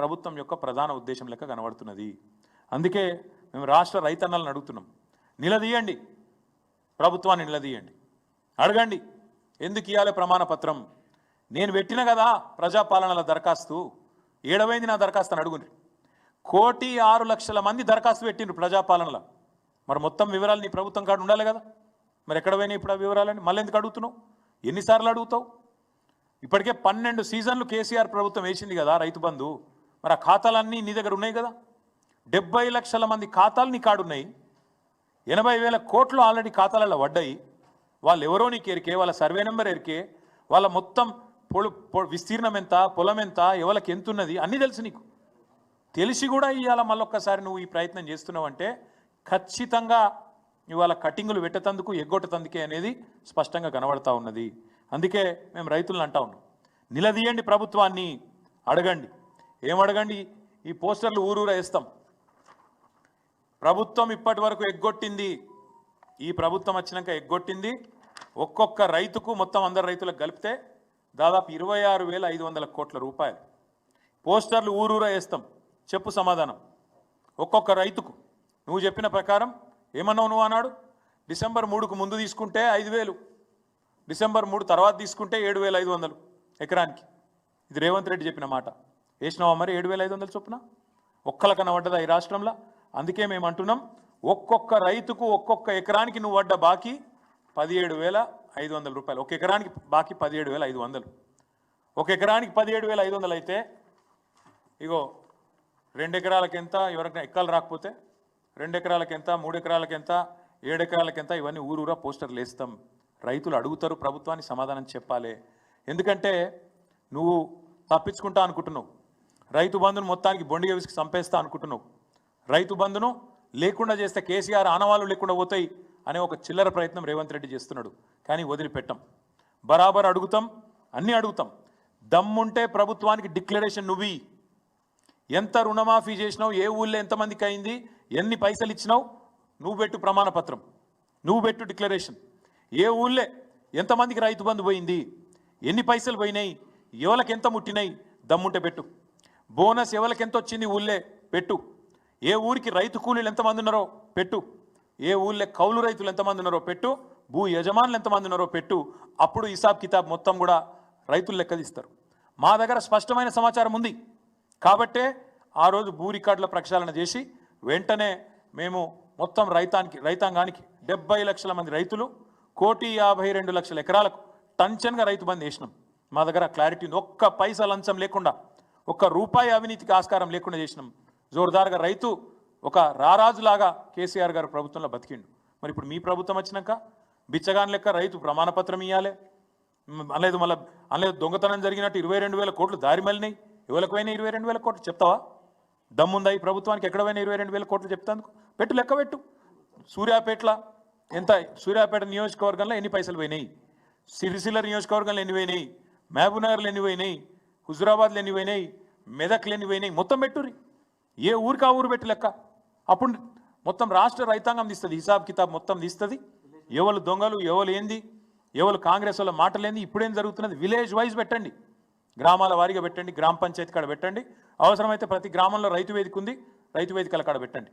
ప్రభుత్వం యొక్క ప్రధాన ఉద్దేశం లెక్క కనబడుతున్నది. అందుకే మేము రాష్ట్ర రైతన్నలను అడుగుతున్నాం. నిలదీయండి. ప్రభుత్వాన్ని నిలదీయండి. అడగండి. ఎందుకు ఇవ్వాలి ప్రమాణపత్రం? నేను పెట్టిన కదా ప్రజాపాలనల దరఖాస్తు. ఏడవైంది నా దరఖాస్తు అని అడుగుండ్రి. కోటి ఆరు లక్షల మంది దరఖాస్తు పెట్టిండ్రు ప్రజాపాలనలో. మరి మొత్తం వివరాలు నీ ప్రభుత్వం కాడ ఉండాలి కదా. మరి ఎక్కడ పోయినాయి ఇప్పుడు ఆ వివరాలని మళ్ళీ ఎందుకు అడుగుతున్నావు? ఎన్నిసార్లు అడుగుతావు? ఇప్పటికే పన్నెండు సీజన్లు కేసీఆర్ ప్రభుత్వం వేసింది కదా రైతు బంధు. మరి ఆ ఖాతాలన్నీ నీ దగ్గర ఉన్నాయి కదా? డెబ్బై లక్షల మంది ఖాతాలు నీ కాడున్నాయి. ఎనభై వేల కోట్లు ఆల్రెడీ ఖాతాలలో పడ్డాయి. వాళ్ళు ఎవరో నీకు ఎరికే వాళ్ళ సర్వే నెంబర్ ఎరికే వాళ్ళ మొత్తం పొడు విస్తీర్ణం ఎంత పొలం ఎంత ఎవరికి ఎంత ఉన్నది అన్నీ తెలుసు నీకు. తెలిసి కూడా ఇవాళ మళ్ళొక్కసారి నువ్వు ఈ ప్రయత్నం చేస్తున్నావంటే ఖచ్చితంగా ఇవాళ కటింగులు పెట్టేతందుకు ఎగ్గొట్టతందుకే అనేది స్పష్టంగా కనబడతా ఉన్నది. అందుకే మేము రైతులను అంటా ఉన్నాం. నిలదీయండి ప్రభుత్వాన్ని అడగండి. ఏమడగండి? ఈ పోస్టర్లు ఊరూర వేస్తాం. ప్రభుత్వం ఇప్పటి వరకు ఎగ్గొట్టింది. ఈ ప్రభుత్వం వచ్చినాక ఎగ్గొట్టింది. ఒక్కొక్క రైతుకు మొత్తం అందరు రైతులకు కలిపితే దాదాపు ఇరవై ఆరు వేల ఐదు వందల కోట్ల రూపాయలు. పోస్టర్లు ఊరూరా వేస్తాం. చెప్పు సమాధానం. ఒక్కొక్క రైతుకు. నువ్వు చెప్పిన ప్రకారం ఏమన్నావు నువ్వు అన్నాడు డిసెంబర్ మూడుకు ముందు తీసుకుంటే ఐదు వేలు. డిసెంబర్ మూడు తర్వాత తీసుకుంటే ఏడు వేల ఐదు వందలు ఎకరానికి. ఇది రేవంత్ రెడ్డి చెప్పిన మాట. వేసినావా మరి ఏడు వేల ఐదు వందలు చొప్పున? ఒక్కలకన్నా పడ్డదా ఈ రాష్ట్రంలో? అందుకే మేము అంటున్నాం ఒక్కొక్క రైతుకు ఒక్కొక్క ఎకరానికి నువ్వు పడ్డ బాకీ పదిహేడు వేల ఐదు వందల రూపాయలు. ఒక ఎకరానికి బాకీ పదిహేడు వేల ఐదు వందలు. ఒక ఎకరానికి పదిహేడు వేల ఐదు వందలు అయితే ఇగో రెండు ఎకరాలకి ఎంత ఎవరికైనా ఎక్కలు రాకపోతే రెండు ఎకరాలకి ఎంత మూడు ఎకరాలకు ఎంత ఏడు ఎకరాలకు ఎంత ఇవన్నీ ఊరూరా పోస్టర్లు వేస్తాం. రైతులు అడుగుతారు ప్రభుత్వానికి సమాధానం చెప్పాలి. ఎందుకంటే నువ్వు తప్పించుకుంటా అనుకుంటున్నావు. రైతు బంధును మొత్తానికి బొండిగా విసికి చంపేస్తా అనుకుంటున్నావు. రైతు బంధును లేకుండా చేస్తే కేసీఆర్ ఆనవాళ్ళు లేకుండా పోతాయి అనే ఒక చిల్లర ప్రయత్నం రేవంత్ రెడ్డి చేస్తున్నాడు. కానీ వదిలిపెట్టం. బరాబర్ అడుగుతాం అన్నీ అడుగుతాం. దమ్ముంటే ప్రభుత్వానికి డిక్లరేషన్ నువ్వు. ఎంత రుణమాఫీ చేసినావు ఏ ఊళ్ళో ఎంతమందికి అయింది ఎన్ని పైసలు ఇచ్చినావు నువ్వు పెట్టు ప్రమాణపత్రం. నువ్వు పెట్టు డిక్లరేషన్. ఏ ఊళ్ళే ఎంతమందికి రైతు బంధు పోయింది ఎన్ని పైసలు పోయినాయి ఎవరికి ఎంత ముట్టినాయి దమ్ముంటే పెట్టు. బోనస్ ఎవరికి ఎంత వచ్చింది ఊళ్ళే? పెట్టు. ఏ ఊరికి రైతు కూలీలు ఎంతమంది ఉన్నారో పెట్టు. ఏ ఊళ్ళో కౌలు రైతులు ఎంతమంది ఉన్నారో పెట్టు. భూ యజమానులు ఎంతమంది ఉన్నారో పెట్టు. అప్పుడు హిసాబ్ కితాబ్ మొత్తం కూడా రైతులు లెక్కదిస్తారు మా దగ్గర స్పష్టమైన సమాచారం ఉంది. కాబట్టే ఆ రోజు భూ రికార్డుల ప్రక్షాళన చేసి వెంటనే మేము మొత్తం రైతానికి రైతాంగానికి డెబ్బై లక్షల మంది రైతులు కోటి యాభై రెండు లక్షల ఎకరాలకు టంచన్గా రైతు బంద్ వేసినాం మా దగ్గర క్లారిటీ ఉంది. ఒక్క పైసా లంచం లేకుండా. ఒక్క రూపాయి అవినీతికి ఆస్కారం లేకుండా చేసినాం. జోరుదారుగా రైతు ఒక రారాజులాగా కేసీఆర్ గారు ప్రభుత్వంలో బతికిండు. మరి ఇప్పుడు మీ ప్రభుత్వం వచ్చినాక బిచ్చగాని లెక్క రైతు ప్రమాణపత్రం ఇవ్వాలి అనలేదు మళ్ళీ అనలేదు దొంగతనం జరిగినట్టు ఇరవై రెండు వేల కోట్లు దారి మళ్ళినాయి. ఎవరికి పోయినా ఇరవై రెండు వేల కోట్లు చెప్తావా? దమ్ముందా ఈ ప్రభుత్వానికి? ఎక్కడ పోయినా ఇరవై రెండు వేల కోట్లు చెప్తాందుకు? పెట్టు లెక్క పెట్టు. సూర్యాపేటలో ఎంత సూర్యాపేట నియోజకవర్గంలో ఎన్ని పైసలు పోయినాయి? సిరిసిల్ల నియోజకవర్గంలో ఎన్ని పోయినాయి? మహబూబ్నగర్లో ఎన్ని పోయినాయి? హుజురాబాద్లో ఎన్ని పోయినాయి మెదక్లు ఎన్ని పోయినాయి మొత్తం పెట్టుర్రి. ఏ ఊరికి ఆ ఊరు పెట్టి లెక్క అప్పుడు మొత్తం రాష్ట్ర రైతాంగం తీస్తుంది హిసాబ్ కితాబ్ మొత్తం తీస్తుంది. ఎవరు దొంగలు ఎవరు ఏంది ఎవరు కాంగ్రెస్ వాళ్ళ మాటలేంది ఇప్పుడేం జరుగుతున్నది? విలేజ్ వైజ్ పెట్టండి. గ్రామాల వారీగా పెట్టండి గ్రామ పంచాయతీ కాడ పెట్టండి. అవసరమైతే ప్రతి గ్రామంలో రైతు వేదిక ఉంది రైతు వేదికల కాడ పెట్టండి.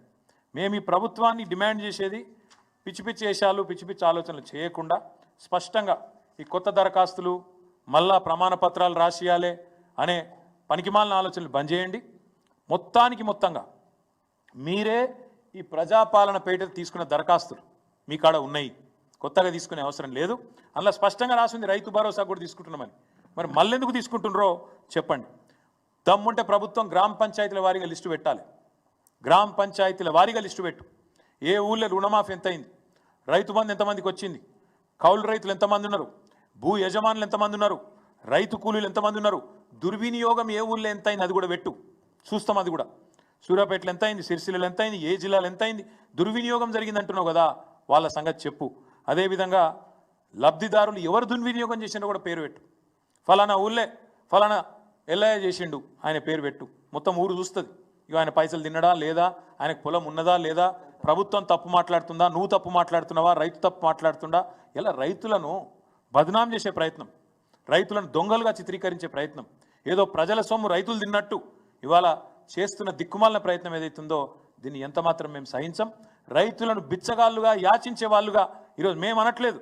మేము ఈ ప్రభుత్వాన్ని డిమాండ్ చేసేది పిచ్చి పిచ్చి వేషాలు పిచ్చి పిచ్చి ఆలోచనలు చేయకుండా స్పష్టంగా ఈ కొత్త దరఖాస్తులు మళ్ళా ప్రమాణ పత్రాలు రాసియాలే అనే పనికిమాలిన ఆలోచనలు బంద్ చేయండి. మొత్తానికి మొత్తంగా మీరే ఈ ప్రజాపాలన పేట తీసుకున్న దరఖాస్తులు మీ కాడ ఉన్నాయి. కొత్తగా తీసుకునే అవసరం లేదు. అందులో స్పష్టంగా రాసింది రైతు భరోసా కూడా తీసుకుంటున్నామని. మరి మళ్ళెందుకు తీసుకుంటున్నారో చెప్పండి. దమ్ముంటే ప్రభుత్వం గ్రామ పంచాయతీల వారీగా లిస్టు పెట్టాలి. గ్రామ పంచాయతీల వారీగా లిస్టు పెట్టు. ఏ ఊళ్ళో రుణమాఫీ ఎంత అయింది రైతు బంధు ఎంతమందికి వచ్చింది? కౌలు రైతులు ఎంతమంది ఉన్నారు? భూ యజమానులు ఎంతమంది ఉన్నారు? రైతు కూలీలు ఎంతమంది ఉన్నారు? దుర్వినియోగం ఏ ఊళ్ళో ఎంత అయింది అది కూడా పెట్టు. చూస్తాం అది కూడా. సూర్యాపేటలో ఎంత అయింది సిరిసిల్లలో ఎంత అయింది ఏ జిల్లాలో ఎంత అయింది దుర్వినియోగం జరిగింది అంటున్నావు కదా వాళ్ళ సంగతి చెప్పు. అదేవిధంగా లబ్ధిదారులు ఎవరు దుర్వినియోగం చేసిండో కూడా పేరు పెట్టు. ఫలానా ఊళ్ళే ఫలానా ఎల్లయ్య చేసిండు ఆయన పేరు పెట్టు. మొత్తం ఊరు చూస్తుంది. ఇక ఆయన పైసలు తిన్నడా లేదా? ఆయనకు పొలం ఉన్నదా లేదా? ప్రభుత్వం తప్పు మాట్లాడుతుందా? నువ్వు తప్పు మాట్లాడుతున్నావా? రైతు తప్పు మాట్లాడుతుందా ఇలా రైతులను బదనాం చేసే ప్రయత్నం. రైతులను దొంగలుగా చిత్రీకరించే ప్రయత్నం. ఏదో ప్రజల సొమ్ము రైతులు తిన్నట్టు ఇవాళ చేస్తున్న దిక్కుమాలిన ప్రయత్నం ఏదైతుందో దీన్ని ఎంత మాత్రం మేము సహించం. రైతులను బిచ్చగాళ్ళుగా యాచించే వాళ్ళుగా ఈరోజు మేము అనట్లేదు.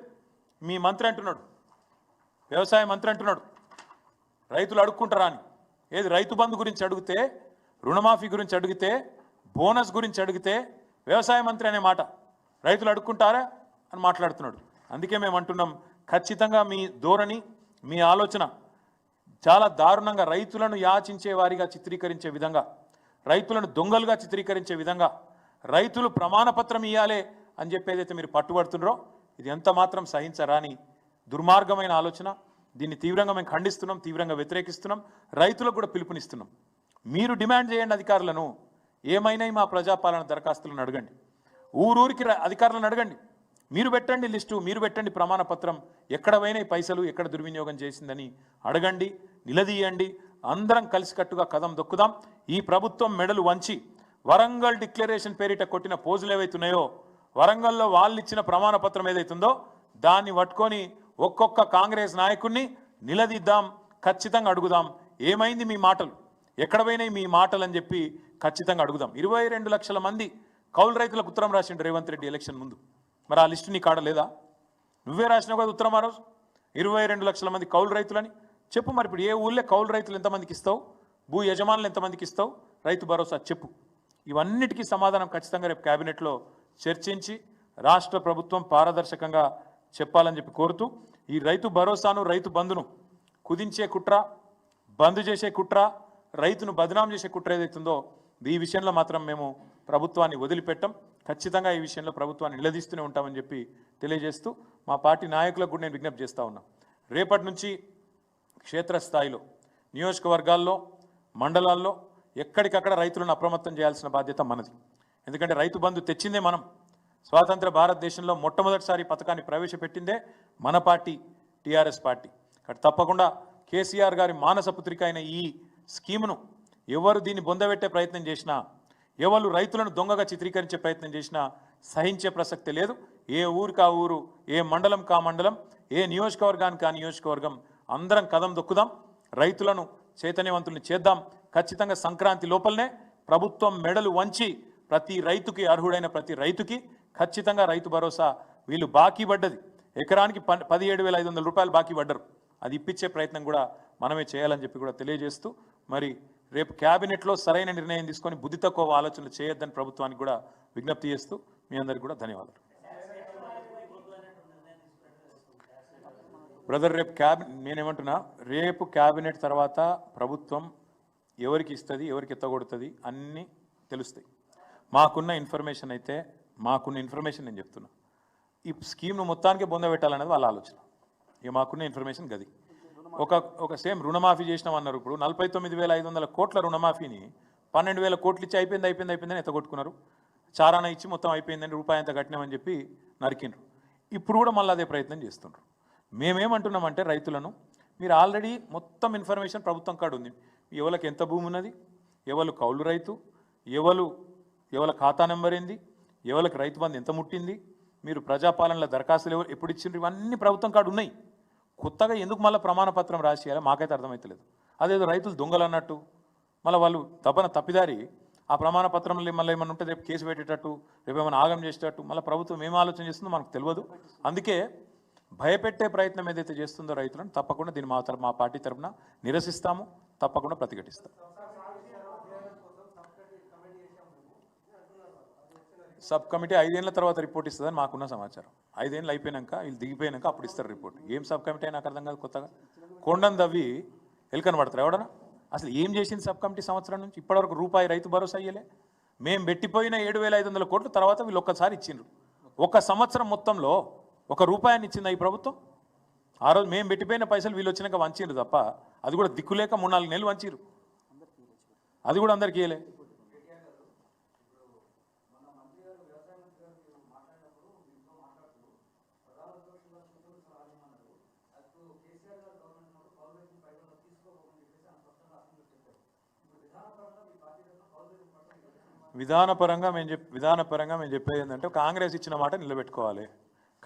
మీ మంత్రి అంటున్నాడు. వ్యవసాయ మంత్రి అంటున్నాడు. రైతులు అడుక్కుంటారా అని. ఏది రైతు బంధు గురించి అడిగితే రుణమాఫీ గురించి అడిగితే బోనస్ గురించి అడిగితే వ్యవసాయ మంత్రి అనే మాట. రైతులు అడుక్కుంటారా అని మాట్లాడుతున్నాడు. అందుకే మేము అంటున్నాం ఖచ్చితంగా మీ ధోరణి మీ ఆలోచన చాలా దారుణంగా రైతులను యాచించే వారిగా చిత్రీకరించే విధంగా రైతులను దొంగలుగా చిత్రీకరించే విధంగా రైతులు ప్రమాణపత్రం ఇవ్వాలి అని చెప్పేదైతే మీరు పట్టుబడుతున్నారో ఇది ఎంత మాత్రం సహించరాని దుర్మార్గమైన ఆలోచన. దీన్ని తీవ్రంగా మేము ఖండిస్తున్నాం తీవ్రంగా వ్యతిరేకిస్తున్నాం రైతులకు కూడా పిలుపునిస్తున్నాం. మీరు డిమాండ్ చేయండి అధికారులను ఏమైనా మా ప్రజాపాలన దరఖాస్తులను అడగండి. ఊరూరికి అధికారులను అడగండి. మీరు పెట్టండి లిస్టు మీరు పెట్టండి ప్రమాణపత్రం ఎక్కడ పోయినాయి పైసలు ఎక్కడ దుర్వినియోగం చేసిందని అడగండి నిలదీయండి అందరం కలిసికట్టుగా కదం దొక్కుదాం. ఈ ప్రభుత్వం మెడలు వంచి వరంగల్ డిక్లరేషన్ పేరిట కొట్టిన పోజులు ఏవైతున్నాయో వరంగల్లో వాళ్ళు ఇచ్చిన ప్రమాణపత్రం ఏదైతుందో దాన్ని పట్టుకొని ఒక్కొక్క కాంగ్రెస్ నాయకుడిని నిలదీద్దాం ఖచ్చితంగా అడుగుదాం. ఏమైంది మీ మాటలు? ఎక్కడ పోయినాయి మీ మాటలు అని చెప్పి ఖచ్చితంగా అడుగుదాం. ఇరవై రెండు లక్షల మంది కౌలు రైతులకు ఉత్తరం రాసిండు రేవంత్ రెడ్డి ఎలక్షన్ ముందు. మరి ఆ లిస్టు నీ కాడ లేదా? నువ్వే రాసినావు కదా ఉత్తరం ఆ రోజు? ఇరవై రెండు లక్షల మంది కౌలు రైతులని. చెప్పు మరి ఇప్పుడు ఏ ఊళ్ళో కౌలు రైతులు ఎంతమందికి ఇస్తావు? భూ యజమానులు ఎంతమందికి ఇస్తావు? రైతు భరోసా చెప్పు. ఇవన్నిటికీ సమాధానం ఖచ్చితంగా రేపు కేబినెట్లో చర్చించి రాష్ట్ర ప్రభుత్వం పారదర్శకంగా చెప్పాలని చెప్పి కోరుతూ ఈ రైతు భరోసాను రైతు బంధును కుదించే కుట్ర బంద్ చేసే కుట్ర రైతును బదనాం చేసే కుట్ర ఏదైతుందో ఈ విషయంలో మాత్రం మేము ప్రభుత్వాన్ని వదిలిపెట్టం. ఖచ్చితంగా ఈ విషయంలో ప్రభుత్వాన్ని నిలదీస్తూనే ఉంటామని చెప్పి తెలియజేస్తూ మా పార్టీ నాయకులకు కూడా నేను విజ్ఞప్తి చేస్తా ఉన్నా. రేపటి నుంచి క్షేత్రస్థాయిలో నియోజకవర్గాల్లో మండలాల్లో ఎక్కడికక్కడ రైతులను అప్రమత్తం చేయాల్సిన బాధ్యత మనది. ఎందుకంటే రైతు బంధు తెచ్చిందే మనం. స్వాతంత్ర భారతదేశంలో మొట్టమొదటిసారి పథకాన్ని ప్రవేశపెట్టిందే మన పార్టీ టీఆర్ఎస్ పార్టీ. కాబట్టి తప్పకుండా కేసీఆర్ గారి మానస పుత్రిక అయిన ఈ స్కీమును ఎవరు దీన్ని బొందబెట్టే ప్రయత్నం చేసినా ఎవరు రైతులను దొంగగా చిత్రీకరించే ప్రయత్నం చేసినా సహించే ప్రసక్తి లేదు. ఏ ఊరికి ఆ ఊరు ఏ మండలం కా మండలం ఏ నియోజకవర్గానికి ఆ నియోజకవర్గం అందరం కదం దొక్కుదాం. రైతులను చైతన్యవంతుల్ని చేద్దాం. ఖచ్చితంగా సంక్రాంతి లోపలనే ప్రభుత్వం మెడలు వంచి ప్రతి రైతుకి అర్హుడైన ప్రతి రైతుకి ఖచ్చితంగా రైతు భరోసా వీళ్ళు బాకీ పడ్డది. ఎకరానికి ప పదిహేడు వేల ఐదు వందల రూపాయలు బాకీ పడ్డరు. అది ఇప్పించే ప్రయత్నం కూడా మనమే చేయాలని చెప్పి కూడా తెలియజేస్తూ మరి రేపు క్యాబినెట్లో సరైన నిర్ణయం తీసుకొని బుద్ధి తక్కువ ఆలోచనలు చేయొద్దని ప్రభుత్వానికి కూడా విజ్ఞప్తి చేస్తూ మీ అందరికీ కూడా ధన్యవాదాలు. బ్రదర్ రేపు క్యాబినెట్ నేనేమంటున్నా రేపు క్యాబినెట్ తర్వాత ప్రభుత్వం ఎవరికి ఇస్తుంది ఎవరికి ఎత్తగొడుతుంది అన్నీ తెలుస్తాయి. మాకున్న ఇన్ఫర్మేషన్ అయితే మాకున్న ఇన్ఫర్మేషన్ నేను చెప్తున్నా. ఈ స్కీమ్ను మొత్తానికి పొందబెట్టాలనేది వాళ్ళ ఆలోచన. ఇక మాకున్న ఇన్ఫర్మేషన్ గది. ఒక ఒక సేమ్ రుణమాఫీ చేసినాం అన్నారు ఇప్పుడు. నలభై తొమ్మిది వేల ఐదు వందల కోట్ల రుణమాఫీని పన్నెండు వేల కోట్లు ఇచ్చి అయిపోయింది అయిపోయింది అయిపోయిందని ఎత్తగొట్టుకున్నారు. చారాన ఇచ్చి మొత్తం అయిపోయిందని రూపాయి అంత కట్టినామని చెప్పి నరికిండ్రు. ఇప్పుడు కూడా మళ్ళీ అదే ప్రయత్నం చేస్తుండ్రు. మేమేమంటున్నామంటే రైతులను మీరు ఆల్రెడీ మొత్తం ఇన్ఫర్మేషన్ ప్రభుత్వం కాడ ఉంది. ఎవరికి ఎంత భూమి ఉన్నది? ఎవరు కౌలు రైతు? ఎవరు ఎవరి ఖాతా నెంబర్ ఏంది? ఎవరికి రైతు బంధు ఎంత ముట్టింది? మీరు ప్రజాపాలనలో దరఖాస్తులు ఎవరు ఎప్పుడు ఇచ్చిండ్రు? ఇవన్నీ ప్రభుత్వం కాడ ఉన్నాయి. కొత్తగా ఎందుకు మళ్ళీ ప్రమాణపత్రం రాసేయాలి? మాకైతే అర్థమవుతలేదు అదేదో రైతులు దొంగలు అన్నట్టు మళ్ళీ వాళ్ళు తపన తప్పిదారి ఆ ప్రమాణపత్రం మళ్ళీ ఏమైనా ఉంటే రేపు కేసు పెట్టేటట్టు రేపు ఏమైనా ఆగం చేసేటట్టు మళ్ళీ ప్రభుత్వం ఏం ఆలోచన చేస్తుందో మనకు తెలియదు. అందుకే భయపెట్టే ప్రయత్నం ఏదైతే చేస్తుందో రైతులను తప్పకుండా దీన్ని మా తరపు మా పార్టీ తరఫున నిరసిస్తాము తప్పకుండా ప్రతిఘటిస్తాము. సబ్ కమిటీ ఐదేళ్ళ తర్వాత రిపోర్ట్ ఇస్తుందని మాకున్న సమాచారం. ఐదేళ్ళు అయిపోయినాక వీళ్ళు దిగిపోయినాక అప్పుడు ఇస్తారు రిపోర్ట్. ఏం సబ్ కమిటీ నాకు అర్థం కాదు కొత్తగా. కొండను దవ్వి ఎలుకని పడతారు ఎవడన్నా అసలు ఏం చేసింది సబ్ కమిటీ సంవత్సరం నుంచి? ఇప్పటివరకు రూపాయి రైతు భరోసా అయ్యలే మేము పెట్టిపోయిన ఏడు వేల ఐదు వందల కోట్లు తర్వాత వీళ్ళు ఒక్కసారి ఇచ్చిండ్రు. ఒక సంవత్సరం మొత్తంలో ఒక రూపాయిని ఇచ్చిందా ఈ ప్రభుత్వం? ఆ రోజు మేము పెట్టిపోయిన పైసలు వీళ్ళు వచ్చినాక వంచిండ్రు తప్ప అది కూడా దిక్కులేక మూడు నాలుగు నెలలు వంచిరు అది కూడా అందరికీ ఇయ్యలే. విధానపరంగా మేము చెప్ విధానపరంగా మేము చెప్పేది ఏంటంటే కాంగ్రెస్ ఇచ్చిన మాట నిలబెట్టుకోవాలి.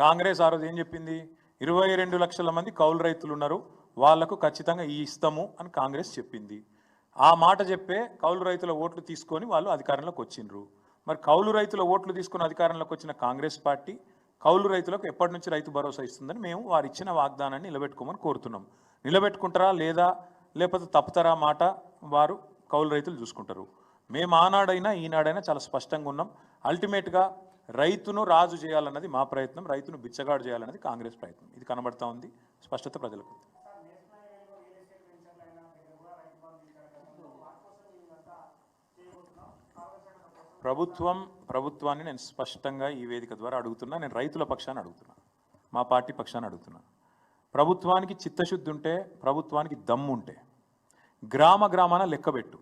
కాంగ్రెస్ ఆ రోజు ఏం చెప్పింది? ఇరవై రెండు లక్షల మంది కౌలు రైతులు ఉన్నారు వాళ్ళకు ఖచ్చితంగా ఈ ఇస్తాము అని కాంగ్రెస్ చెప్పింది. ఆ మాట చెప్పే కౌలు రైతుల ఓట్లు తీసుకొని వాళ్ళు అధికారంలోకి వచ్చిండ్రు. మరి కౌలు రైతుల ఓట్లు తీసుకుని అధికారంలోకి వచ్చిన కాంగ్రెస్ పార్టీ కౌలు రైతులకు ఎప్పటి నుంచి రైతు భరోసా ఇస్తుందని మేము వారు ఇచ్చిన వాగ్దానాన్ని నిలబెట్టుకోమని కోరుతున్నాం. నిలబెట్టుకుంటారా లేదా? లేకపోతే తప్పుతారా మాట వారు కౌలు రైతులు చూసుకుంటారు. మేము ఆనాడైనా ఈనాడైనా చాలా స్పష్టంగా ఉన్నాం. అల్టిమేట్గా రైతును రాజు చేయాలన్నది మా ప్రయత్నం రైతును బిచ్చగాడు చేయాలన్నది కాంగ్రెస్ ప్రయత్నం. ఇది కనబడతా ఉంది. స్పష్టత ప్రజలకు. ప్రభుత్వం ప్రభుత్వాన్ని నేను స్పష్టంగా ఈ వేదిక ద్వారా అడుగుతున్నా. నేను రైతుల పక్షాన్ని అడుగుతున్నా. మా పార్టీ పక్షాన్ని అడుగుతున్నా. ప్రభుత్వానికి చిత్తశుద్ధి ఉంటే ప్రభుత్వానికి దమ్ముంటే గ్రామ గ్రామాన లెక్కబెట్టు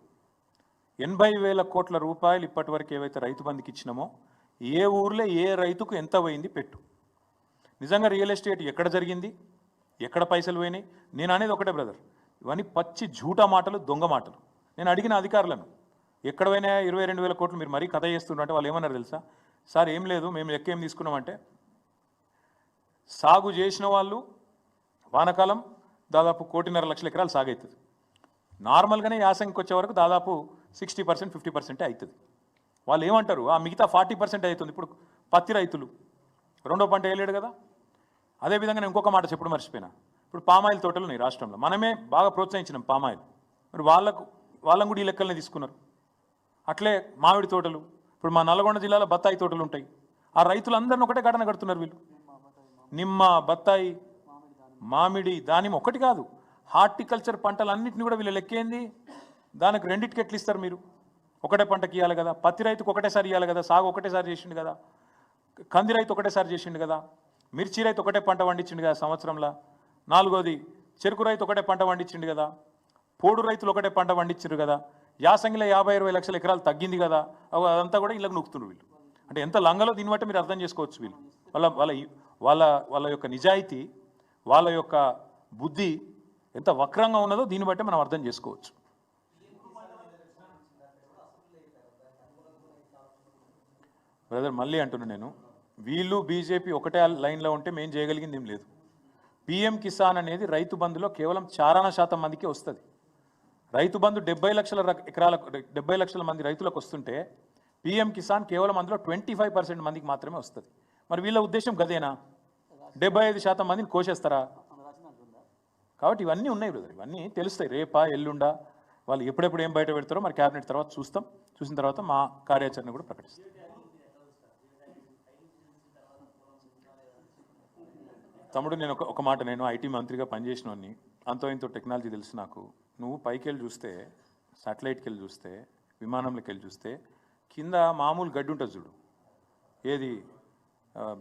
ఎనభై వేల కోట్ల రూపాయలు ఇప్పటివరకు ఏవైతే రైతు బంధుకి ఇచ్చినామో ఏ ఊర్లో ఏ రైతుకు ఎంత పోయింది పెట్టు. నిజంగా రియల్ ఎస్టేట్ ఎక్కడ జరిగింది? ఎక్కడ పైసలు పోయినాయి? నేను అనేది ఒకటే బ్రదర్. ఇవన్నీ పచ్చి జూటా మాటలు దొంగ మాటలు. నేను అడిగిన అధికారులను ఎక్కడ పోయినా ఇరవై రెండు వేల కోట్లు మీరు మరీ కథ చేస్తున్నారు అంటే వాళ్ళు ఏమన్నారు తెలుసా? సార్ ఏం లేదు మేము లెక్క ఏం తీసుకున్నామంటే సాగు చేసిన వాళ్ళు వానకాలం దాదాపు కోటిన్నర లక్షల ఎకరాలు సాగు అవుతుంది. నార్మల్గానే యాసంగికి వచ్చే వరకు దాదాపు సిక్స్టీ పర్సెంట్ ఫిఫ్టీ పర్సెంటే అవుతుంది. వాళ్ళు ఏమంటారు ఆ మిగతా ఫార్టీ పర్సెంట్ అవుతుంది. ఇప్పుడు పత్తి రైతులు రెండో పంట వేయలేడు కదా? అదేవిధంగా నేను ఇంకొక మాట చెప్పడం మర్చిపోయినా. ఇప్పుడు పామాయిల్ తోటలు ఉన్నాయి రాష్ట్రంలో. మనమే బాగా ప్రోత్సహించినాం పామాయిల్. మరి వాళ్ళకు వాళ్ళని కూడా ఈ లెక్కలనే తీసుకున్నారు. అట్లే మామిడి తోటలు ఇప్పుడు మా నల్గొండ జిల్లాలో బత్తాయి తోటలు ఉంటాయి. ఆ రైతులందరిని ఒకటే ఘటన కడుతున్నారు వీళ్ళు. నిమ్మ బత్తాయి మామిడి దానిమ్మ ఒకటి కాదు. హార్టికల్చర్ పంటలన్నింటినీ కూడా వీళ్ళు లెక్కేంది? దానికి రెండింటికి ఎట్లు ఇస్తారు మీరు? ఒకటే పంటకి ఇవ్వాలి కదా. పత్తి రైతుకు ఒకటేసారి ఇవ్వాలి కదా. సాగు ఒకటేసారి చేసిండు కదా. కంది రైతు ఒకటేసారి చేసిండు కదా. మిర్చి రైతు ఒకటే పంట పండించిండు కదా సంవత్సరంలో. నాలుగోది చెరుకు రైతు ఒకటే పంట పండించిండు కదా. పోడు రైతులు ఒకటే పంట పండించారు కదా. యాసంగిలో యాభై ఇరవై లక్షల ఎకరాలు తగ్గింది కదా. అవి అదంతా కూడా ఇళ్ళకు నొక్కుతున్నారు వీళ్ళు. అంటే ఎంత లంగలో దీన్ని బట్టి మీరు అర్థం చేసుకోవచ్చు వీళ్ళు. వాళ్ళ వాళ్ళ వాళ్ళ వాళ్ళ యొక్క నిజాయితీ వాళ్ళ యొక్క బుద్ధి ఎంత వక్రంగా ఉన్నదో దీన్ని బట్టి మనం అర్థం చేసుకోవచ్చు. బ్రదర్ మళ్ళీ అంటున్నాను నేను వీళ్ళు బీజేపీ ఒకటే లైన్లో ఉంటే మేము చేయగలిగింది ఏం లేదు. పిఎం కిసాన్ అనేది రైతు బంధులో కేవలం చారణ శాతం మందికి వస్తుంది. రైతు బంధు డెబ్బై లక్షల ఎకరాల ఎకరాలకు డెబ్బై లక్షల మంది రైతులకు వస్తుంటే పిఎం కిసాన్ కేవలం అందులో ట్వంటీ ఫైవ్ పర్సెంట్ మందికి మాత్రమే వస్తుంది. మరి వీళ్ళ ఉద్దేశం గదేనా? డెబ్బై ఐదు శాతం మందిని కోసేస్తారా? కాబట్టి ఇవన్నీ ఉన్నాయి బ్రదర్ ఇవన్నీ తెలుస్తాయి. రేపా ఎల్లుండా వాళ్ళు ఎప్పుడెప్పుడు ఏం బయట పెడతారో మరి క్యాబినెట్ తర్వాత చూస్తాం. చూసిన తర్వాత మా కార్యాచరణ కూడా ప్రకటిస్తాం. తమ్ముడు నేను ఒక ఒక మాట నేను ఐటీ మంత్రిగా పనిచేసినోని అంతో ఇంతో టెక్నాలజీ తెలుసు నాకు. నువ్వు పైకి వెళ్ళి చూస్తే సాటిలైట్కి వెళ్ళి చూస్తే విమానంలోకి వెళ్ళి చూస్తే కింద మామూలు గడ్డి ఉంటుంది చూడు. ఏది?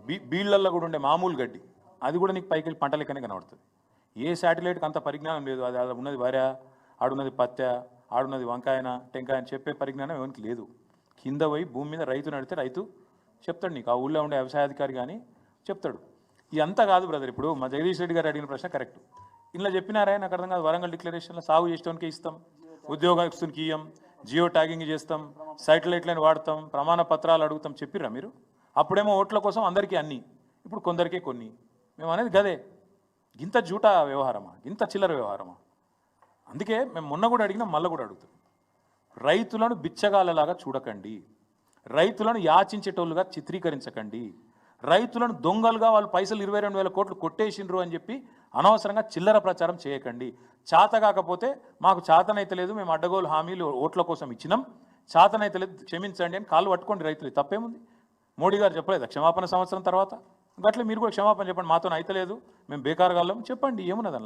బీ బీళ్ళల్లో కూడా ఉండే మామూలు గడ్డి. అది కూడా నీకు పైకి వెళ్ళి పంట లెక్కనే కనబడుతుంది. ఏ శాటిలైట్కి అంత పరిజ్ఞానం లేదు. అది అది ఉన్నది వర ఆడున్నది పత్య ఆడున్నది వంకాయన టెంకాయ అని చెప్పే పరిజ్ఞానం ఎవరికి లేదు. కింద పోయి భూమి మీద రైతు నడితే రైతు చెప్తాడు నీకు. ఆ ఊళ్ళో ఉండే వ్యవసాయాధికారి కానీ చెప్తాడు. ఇదంతా కాదు బ్రదర్ ఇప్పుడు మా జగదీష్ రెడ్డి గారు అడిగిన ప్రశ్న కరెక్ట్. ఇలా చెప్పినారా నాకు అర్థం కాదు. వరంగల్ డిక్లరేషన్లో సాగు చేసేవానికి ఇస్తాం. ఉద్యోగస్తునికి ఇయ్యం జియో ట్యాగింగ్ చేస్తాం సైటిలైట్లను వాడతాం ప్రమాణ పత్రాలు అడుగుతాం చెప్పిర్రా మీరు? అప్పుడేమో ఓట్ల కోసం అందరికీ అన్ని. ఇప్పుడు కొందరికే కొన్ని. మేము అనేది గదే. గింత జూటా వ్యవహారమా? గింత చిల్లర వ్యవహారమా? అందుకే మేము మొన్న కూడా అడిగినా మళ్ళీ కూడా అడుగుతాం. రైతులను బిచ్చగాళ్ళలాగా చూడకండి. రైతులను యాచించేటోళ్ళుగా చిత్రీకరించకండి. రైతులను దొంగలుగా వాళ్ళు పైసలు ఇరవై రెండు వేల కోట్లు కొట్టేసిండ్రు అని చెప్పి అనవసరంగా చిల్లర ప్రచారం చేయకండి. చేత కాకపోతే మాకు చేతనైతే లేదు మేము అడ్డగోలు హామీలు ఓట్ల కోసం ఇచ్చినాం. చేతనైతే లేదు క్షమించండి అని కాళ్ళు పట్టుకోండి రైతులు తప్పేముంది? మోడీ గారు చెప్పలేదా క్షమాపణ సంవత్సరం తర్వాత? గట్ల మీరు కూడా క్షమాపణ చెప్పండి మాతో అయితే లేదు మేము బేకారుగాళ్ళం చెప్పండి ఏమున్నది